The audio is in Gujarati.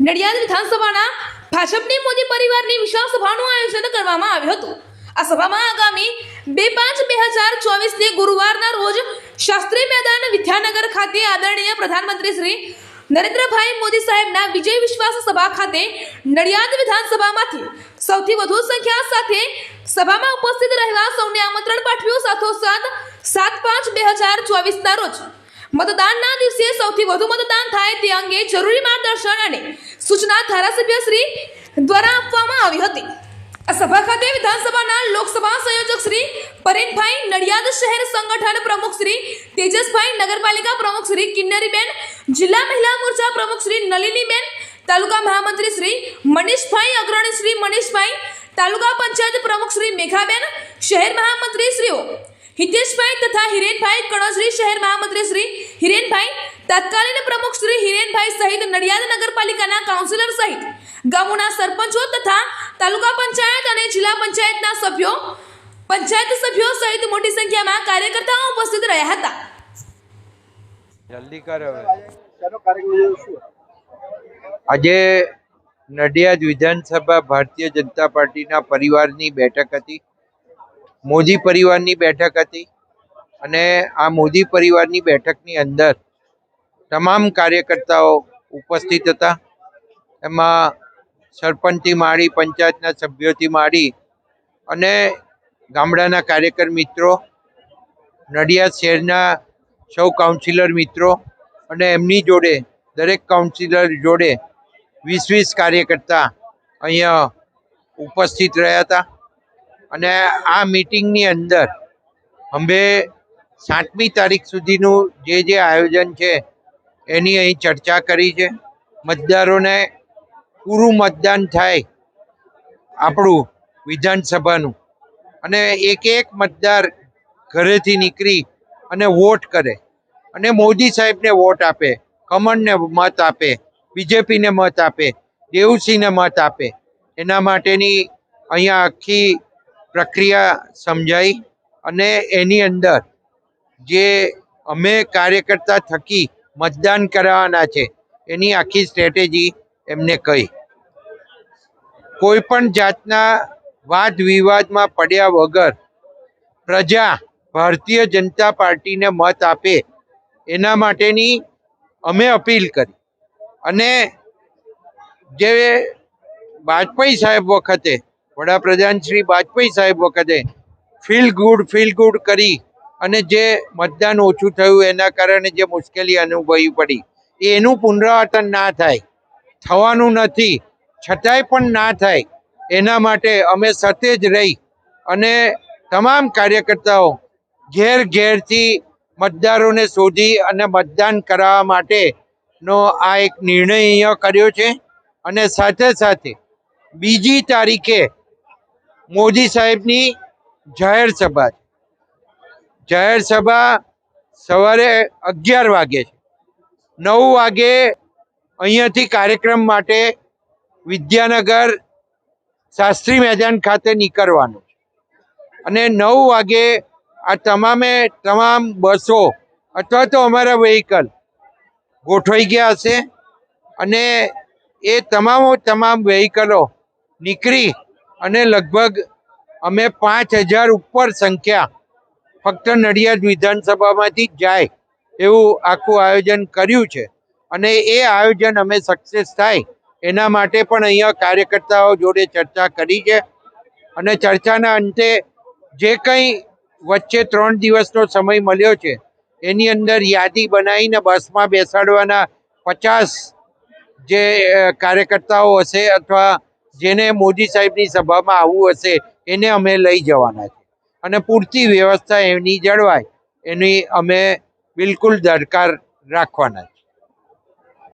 નડિયાદ વિધાનસભાના ભાજપની મોદી પરિવારની વિશાળ સભાનું આયોજન કરવામાં આવ્યું હતું. આ સભામાં આગામી બે પાંચ બે હજાર ચોવીસને ગુરુવારના રોજ શાસ્ત્રી મેદાન વિદ્યાનગર ખાતે આદરણીય પ્રધાનમંત્રી શ્રી નરેન્દ્રભાઈ મોદી સાહેબના વિજય વિશ્વાસ સભા ખાતે નડિયાદ વિધાનસભામાંથી સૌથી વધુ સંખ્યા સાથે સભામાં ઉપસ્થિત રહેવા સૌને આમંત્રણ પાઠવ્યું. સાથોસાથ સાત પાંચ બે હજાર ચોવીસના રોજ મતદાનના દિવસે સૌથી વધુ મતદાન થાય તે અંગે જરૂરી માર્ગદર્શન અને સૂચના ધારાસભ્ય શ્રી દ્વારા આપવામાં આવી હતી. આ સભા ખાતે વિધાનસભાના લોકસભા સંયોજક શ્રી પરેનભાઈ નડિયાદ શહેર સંગઠન પ્રમુખ શ્રી તેજસભાઈ નગરપાલિકા પ્રમુખ શ્રી કિન્નરીબેન, જિલ્લા મહિલા મોરચા પ્રમુખ શ્રી નલિનીબેન, તાલુકા મહામંત્રી શ્રી મનીષભાઈ અગ્રણી શ્રી મનીષભાઈ, તાલુકા પંચાયત પ્રમુખ શ્રી મેઘાબેન, શહેર મહામંત્રી શ્રીઓ હિતેશભાઈ તથા હિરેનભાઈ કણોજરી શહેર મહામંત્રી શ્રી હિરેનભાઈ તત્કાલીન પ્રમુખ શ્રી હિરેનભાઈ સહિત નડિયાદ નગરપાલિકાના કાઉન્સિલર સહિત ગામોના સરપંચો તથા તાલુકા પંચાયત અને જિલ્લા પંચાયતના સભ્યો પંચાયત સભ્યો સહિત મોટી સંખ્યામાં કાર્યકર્તાઓ ઉપસ્થિત રહ્યા હતા. જલ્દી કર હવે. શાનો કાર્યક્રમ શું? આજે નડિયાદ વિધાનસભા ભારતીય જનતા પાર્ટીના પરિવારની બેઠક હતી. મોદી પરિવારની બેઠક હતી. અને આ મોદી પરિવારની બેઠકની અંદર તમામ કાર્યકર્તાઓ ઉપસ્થિત હતા. એમાં સરપંચથી માંડી, પંચાયતના સભ્યોથી માંડી અને ગામડાના કાર્યકર મિત્રો, નડિયાદ શહેરના સૌ કાઉન્સિલર મિત્રો અને એમની જોડે, દરેક કાઉન્સિલર જોડે વીસ વીસ કાર્યકર્તા અહીંયા ઉપસ્થિત રહ્યા હતા. અને આ મિટિંગની અંદર અમે સાતમી તારીખ સુધીનું જે જે આયોજન છે, એની અહીં ચર્ચા કરી છે. મતદારોને પૂરું મતદાન થાય આપણું વિધાનસભાનું. અને એક એક મતદાર ઘરેથી નીકળી અને વોટ કરે. અને મોદી સાહેબને વોટ આપે કમળને મત આપે, બીજેપીને મત આપે, દેવસિંહને મત આપે. એના માટેની અહીંયા આખી પ્રક્રિયા સમજાઈ અને એની અંદર જે અમે કાર્યકર્તા થકી મતદાન કરાવવાના છે, એની આખી સ્ટ્રેટેજી એમને કહી. કોઈ પણ જાતના વાદ વિવાદમાં પડ્યા વગર પ્રજા ભારતીય જનતા પાર્ટીને મત આપે, એના માટેની અમે અપીલ કરી. અને જે વાજપેયી સાહેબ વખતે, વડાપ્રધાન શ્રી વાજપેયી સાહેબ વખતે ફીલ ગુડ ફીલ ગુડ કરી અને જે મતદાન ઓછું થયું એના કારણે જે મુશ્કેલી અનુભવી પડી એનું પુનરાવર્તન ના થાય, થવાનું નથી, છતાંય પણ ના થાય, એના માટે અમે સતેજ રહી અને તમામ કાર્યકર્તાઓ ઘેર ઘેરથી મતદારોને શોધી અને મતદાન કરાવવા માટેનો આ એક નિર્ણય અહીંયા કર્યો છે અને સાથે સાથે બીજી તારીખે મોદી સાહેબની જાહેર સભા છે. જાહેર સભા સવારે અગિયાર વાગે છે. નવ વાગે અહીંયાથી કાર્યક્રમ માટે વિદ્યાનગર શાસ્ત્રી મેદાન ખાતે નીકળવાનું છે. અને નવ વાગે આ તમામે તમામ બસો અથવા તો અમારા વ્હીકલ ગોઠવાઈ ગયા હશે અને એ તમામ તમામ વ્હીકલો નીકળી અને લગભગ અમે પાંચ હજાર ઉપર સંખ્યા ફક્ત નડિયાદ વિધાનસભામાંથી જ જાય એવું આખું આયોજન કર્યું છે. અને એ આયોજન અમે સક્સેસ થાય એના માટે પણ અહીંયા કાર્યકર્તાઓ જોડે ચર્ચા કરી છે. અને ચર્ચાના અંતે જે કંઈ વચ્ચે ત્રણ દિવસનો સમય મળ્યો છે, એની અંદર યાદી બનાવીને બસમાં બેસાડવાના પચાસ જે કાર્યકર્તાઓ હશે અથવા જેને મોદી સાહેબની સભામાં આવવું હશે, એને અમે લઈ જવાના છે. અને પૂરતી વ્યવસ્થા એની જળવાય એની અમે બિલકુલ દરકાર રાખવાના